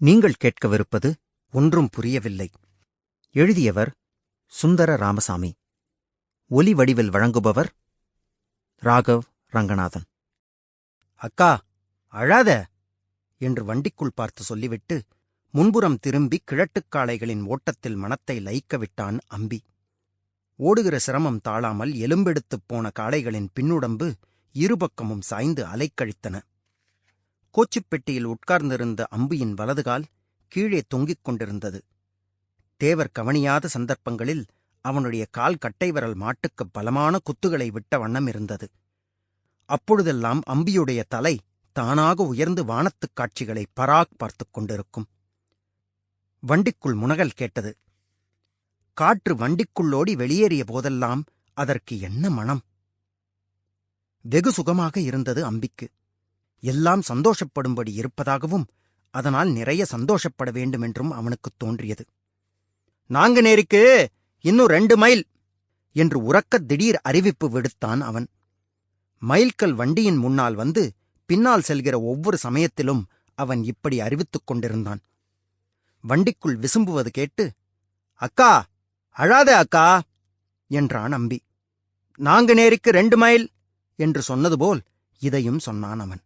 நீங்கள் கேட்கவிருப்பது ஒன்றும் புரியவில்லை. எழுதியவர் சுந்தர ராமசாமி. ஒலி வடிவில் வழங்குபவர் ராகவ் ரங்கநாதன். அக்கா அழாத! என்று வண்டிக்குள் பார்த்து சொல்லிவிட்டு முன்புறம் திரும்பி கிழட்டுக் காளைகளின் ஓட்டத்தில் மனத்தை லயிக்க விட்டான் அம்பி. ஓடுகிற சிரமம் தாழாமல் எலும்பெடுத்துப் போன காளைகளின் பின்னுடம்பு இருபக்கமும் சாய்ந்து அலைக்கழித்தன. கோச்சிப்பெட்டியில் உட்கார்ந்திருந்த அம்பியின் வலதுகால் கீழே தொங்கிக் கொண்டிருந்தது. தேவர் கவனியாத சந்தர்ப்பங்களில் அவனுடைய கால் கட்டைவரல் மாட்டுக்கு பலமான குத்துகளை விட்ட வண்ணம் இருந்தது. அப்பொழுதெல்லாம் அம்பியுடைய தலை தானாக உயர்ந்து வானத்துக் காட்சிகளை பராக் பார்த்துக் கொண்டிருக்கும். வண்டிக்குள் முனகல் கேட்டது காற்று வண்டிக்குள்ளோடி வெளியேறிய போதெல்லாம் அதற்கு என்ன மனம் வெகு சுகமாக இருந்தது அம்பிக்கு. எல்லாம் சந்தோஷப்படும்படி இருப்பதாகவும் அதனால் நிறைய சந்தோஷப்பட வேண்டுமென்றும் அவனுக்குத் தோன்றியது. நாங்குநேரிக்கு இன்னும் ரெண்டு மைல்! என்று உறக்க திடீர் அறிவிப்பு விடுத்தான் அவன். மைல்கல் வண்டியின் முன்னால் வந்து பின்னால் செல்கிற ஒவ்வொரு சமயத்திலும் அவன் இப்படி அறிவித்துக் கொண்டிருந்தான். வண்டிக்குள் விசும்புவது கேட்டு அக்கா அழாத அக்கா! என்றான் அம்பி. நாங்குநேரிக்கு ரெண்டு மைல்! என்று சொன்னது போல் இதையும் சொன்னான் அவன்.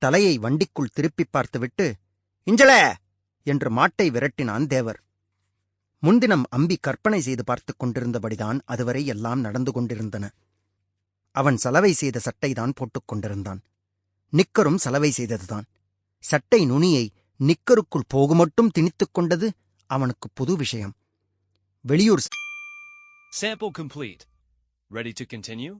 தலையை வண்டிக்குள் திருப்பிப் பார்த்துவிட்டு இஞ்சல! என்று மாட்டை விரட்டினான் தேவர். முன்தினம் அம்பி கற்பனை செய்து பார்த்துக் கொண்டிருந்தபடிதான் அதுவரை எல்லாம் நடந்து கொண்டிருந்தன. அவன் சலவை செய்த சட்டைதான் போட்டுக் கொண்டிருந்தான். நிக்கரும் சலவை செய்ததுதான். சட்டை நுனியை நிக்கருக்குள் போகுமட்டும் திணித்துக் கொண்டது அவனுக்கு புது விஷயம். வெளியூர் Sample complete. Ready to continue?